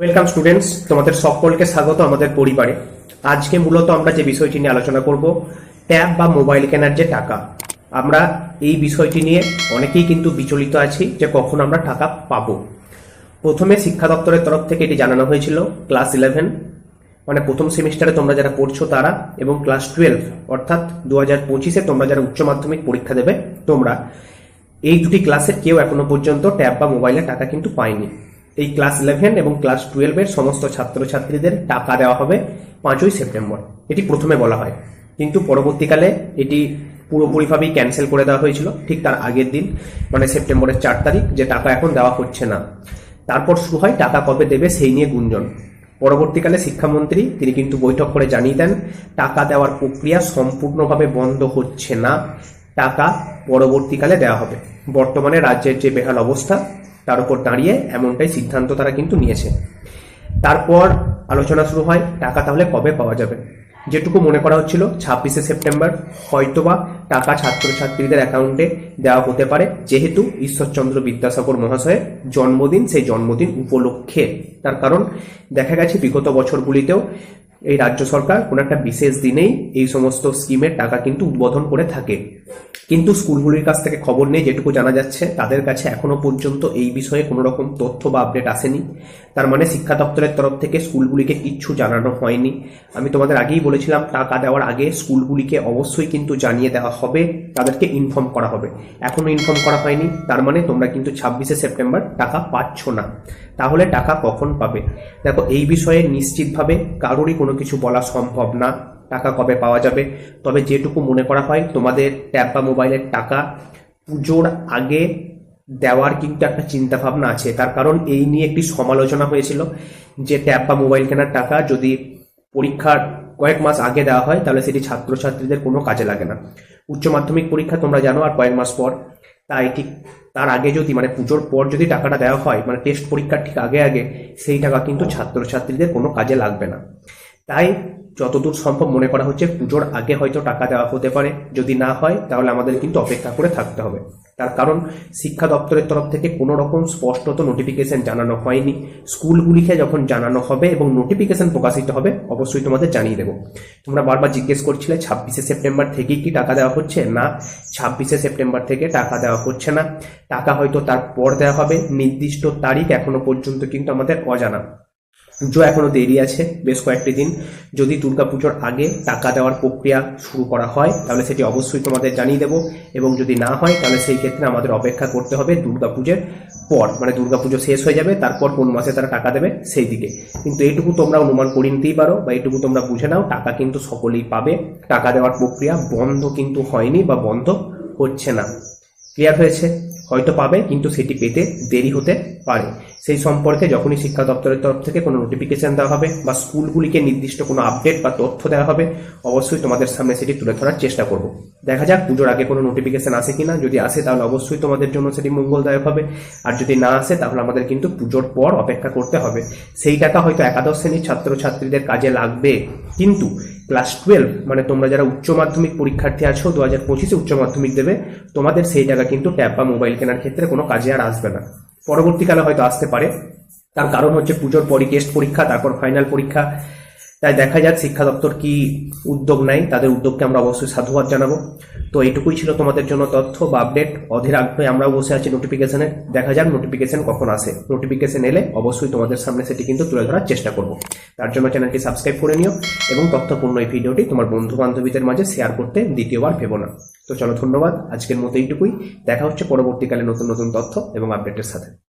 Welcome students তোমাদের সকলকে স্বাগত আমাদের পরিবারে। আজকে মূলত আমরা যে বিষয়টি নিয়ে আলোচনা করব, ট্যাব বা মোবাইল কেনার যে টাকা। আমরা এই বিষয়টি নিয়ে অনেকেই কিন্তু বিচলিত আছি যে কখন আমরা টাকা পাবো। প্রথমে শিক্ষা দপ্তরের তরফ থেকে এটি জানানো হয়েছিল, ক্লাস ইলেভেন মানে প্রথম সেমিস্টারে তোমরা যারা পড়ছো তারা এবং ক্লাস টুয়েলভ অর্থাৎ দু হাজার পঁচিশে তোমরা যারা উচ্চ মাধ্যমিক পরীক্ষা দেবে, তোমরা। এই দুটি ক্লাসের কেউ এখনও পর্যন্ত ট্যাব বা মোবাইলের টাকা কিন্তু পায়নি। এই ক্লাস ইলেভেন এবং ক্লাস টুয়েলভের সমস্ত ছাত্রছাত্রীদের টাকা দেওয়া হবে পাঁচই সেপ্টেম্বর। এটি প্রথমে বলা হয়। কিন্তু পরবর্তীকালে এটি পুরোপুরিভাবেই ক্যান্সেল করে দেওয়া হয়েছিল ঠিক তার আগের দিন মানে সেপ্টেম্বরের চার তারিখ, যে টাকা এখন দেওয়া হচ্ছে না। তারপর শুরু হয় টাকা কবে দেবে সেই নিয়ে গুঞ্জন। পরবর্তীকালে শিক্ষামন্ত্রী, তিনি কিন্তু বৈঠক করে জানিয়ে দেন, টাকা দেওয়ার প্রক্রিয়া সম্পূর্ণভাবে বন্ধ হচ্ছে না, টাকা পরবর্তীকালে দেওয়া হবে। বর্তমানে রাজ্যের যে বেহাল অবস্থা তার উপর দাঁড়িয়ে এমনটাই সিদ্ধান্ত তারা কিন্তু নিয়েছে। তারপর আলোচনা শুরু হয়, টাকা তাহলে কবে পাওয়া যাবে? যেটুকু মনে করা হচ্ছিল, ছাব্বিশে সেপ্টেম্বর হয়তোবা টাকা ছাত্রছাত্রীদের অ্যাকাউন্টে দেওয়া হতে পারে। যেহেতু ঈশ্বরচন্দ্র বিদ্যাসাগর মহাশয়ের জন্মদিন, সেই জন্মদিন উপলক্ষে। তার কারণ, দেখা গেছে বিগত বছরগুলিতেও এই রাজ্য সরকার কোনো একটা বিশেষ দিনেই এই সমস্ত স্কিমের টাকা কিন্তু উদ্বোধন করে থাকে। কিন্তু স্কুলগুলির কাছ থেকে খবর নেই, যেটুকু জানা যাচ্ছে, তাদের কাছে এখনও পর্যন্ত এই বিষয়ে কোনো রকম তথ্য বা আপডেট আসেনি। তার মানে শিক্ষা দপ্তরের তরফ থেকে স্কুলগুলিকে কিচ্ছু জানানো হয়নি। আমি তোমাদের আগেই বলেছিলাম, টাকা দেওয়ার আগে স্কুলগুলিকে অবশ্যই কিন্তু জানিয়ে দেওয়া হবে, তাদেরকে ইনফর্ম করা হবে। এখনও ইনফর্ম করা হয়নি, তার মানে তোমরা কিন্তু ছাব্বিশে সেপ্টেম্বর টাকা পাচ্ছ না। তাহলে টাকা কখন পাবে? দেখো, এই বিষয়ে নিশ্চিতভাবে কারোরই কোনো কিছু বলা সম্ভব না। টাকা কবে পাওয়া যাবে? তবে যেটুকু মনে করা হয়, তোমাদের ট্যাব বা মোবাইলের টাকা পুজোর আগে দেওয়ার কিন্তু একটা চিন্তা ভাবনা আছে। তার কারণ এই নিয়ে একটি সমালোচনা হয়েছিল যে ট্যাব বা মোবাইল কেনার টাকা যদি পরীক্ষার কয়েক মাস আগে দেওয়া হয়, তাহলে সেটি ছাত্রছাত্রীদের কোনো কাজে লাগে না। উচ্চ মাধ্যমিক পরীক্ষা তোমরা জানো আর কয়েক মাস পর। তাই ঠিক তার আগে যদি মানে পুজোর পর যদি টাকাটা দেওয়া হয় মানে টেস্ট পরীক্ষার ঠিক আগে আগে, সেই টাকা কিন্তু ছাত্রছাত্রীদের কোনো কাজে লাগবে না। তাই যতদূর সম্ভব মনে করা হচ্ছে পুজোর আগে হয়তো টাকা দেওয়া হতে পারে। যদি না হয়, তাহলে আমাদের কিন্তু অপেক্ষা করে থাকতে হবে। তার কারণ শিক্ষা দপ্তরের তরফ থেকে কোনো রকম স্পষ্টত নোটিফিকেশন জানানো হয়নি। স্কুলগুলিকে যখন জানানো হবে এবং নোটিফিকেশন প্রকাশিত হবে, অবশ্যই তোমাদের জানিয়ে দেবো। তোমরা বারবার জিজ্ঞেস করছিলে, ছাব্বিশে সেপ্টেম্বর থেকেই কি টাকা দেওয়া হচ্ছে? না, ছাব্বিশে সেপ্টেম্বর থেকে টাকা দেওয়া হচ্ছে না। টাকা হয়তো তারপর দেওয়া হবে। নির্দিষ্ট তারিখ এখনও পর্যন্ত কিন্তু আমাদের অজানা। পুজো এখনও দেরি আছে, বেশ কয়েকটি দিন। যদি দুর্গাপুজোর আগে টাকা দেওয়ার প্রক্রিয়া শুরু করা হয়, তাহলে সেটি অবশ্যই তোমাদের জানিয়ে দেবো। এবং যদি না হয়, তাহলে সেই ক্ষেত্রে আমাদের অপেক্ষা করতে হবে দুর্গাপুজোর পর। মানে দুর্গাপুজো শেষ হয়ে যাবে, তারপর কোন মাসে তারা টাকা দেবে সেই দিকে। কিন্তু এইটুকু তোমরা অনুমান করে নিতেই পারো বা এইটুকু তোমরা বুঝে নাও, টাকা কিন্তু সকলেই পাবে। টাকা দেওয়ার প্রক্রিয়া বন্ধ কিন্তু হয়নি বা বন্ধ হচ্ছে না। ক্লিয়ার হয়েছে? হয়তো পাবে, কিন্তু সেটি পেতে দেরি হতে পারে। সেই সম্পর্কে যখনই শিক্ষা দপ্তরের তরফ থেকে কোনো নোটিফিকেশন দেওয়া হবে বা স্কুলগুলিকে নির্দিষ্ট কোনো আপডেট বা তথ্য দেওয়া হবে, অবশ্যই তোমাদের সামনে সেটি তুলে ধরার চেষ্টা করব। দেখা যাক পুজোর আগে কোনো নোটিফিকেশন আসে কিনা। যদি আসে, তাহলে অবশ্যই তোমাদের জন্য সেটি মঙ্গলদায়ক হবে। আর যদি না আসে, তাহলে আমাদের কিন্তু পুজোর পর অপেক্ষা করতে হবে। সেই টাকা হয়তো একাদশ শ্রেণির ছাত্রছাত্রীদের কাজে লাগবে। কিন্তু ক্লাস টুয়েলভ মানে তোমরা যারা উচ্চ মাধ্যমিক পরীক্ষার্থী আছো দু হাজার পঁচিশে উচ্চ মাধ্যমিক দেবে, তোমাদের সেই টাকা কিন্তু ট্যাব বা মোবাইল কেনার ক্ষেত্রে কোনো কাজে আর আসবে না। পরবর্তীকালে হয়তো আসতে পারে। তার কারণ হচ্ছে পুজোর পরই টেস্ট পরীক্ষা তারপর ফাইনাল পরীক্ষা। তাই দেখা যাক শিক্ষা দপ্তর কি উদ্যোগ নেয়। তাদের উদ্যোগকে আমরা অবশ্যই সাধুবাদ জানাব। তো এইটুকুই ছিল তোমাদের জন্য তথ্য বা আপডেট। অধীর আগ্রহে আমরাও বসে আছি নোটিফিকেশনে দেখা যাক নোটিফিকেশন কখন আসে। নোটিফিকেশন এলে অবশ্যই তোমাদের সামনে সেটি কিন্তু তুলে ধরার চেষ্টা করব। তার জন্য চ্যানেলটি সাবস্ক্রাইব করে নিও এবং তথ্যপূর্ণ এই ভিডিওটি তোমার বন্ধু বান্ধবীদের মাঝে শেয়ার করতে দ্বিতীয়বার ভেবো না। তো চলো ধন্যবাদ। আজকের মতো এইটুকুই। দেখা হচ্ছে পরবর্তীকালে নতুন নতুন তথ্য এবং আপডেটের সাথে।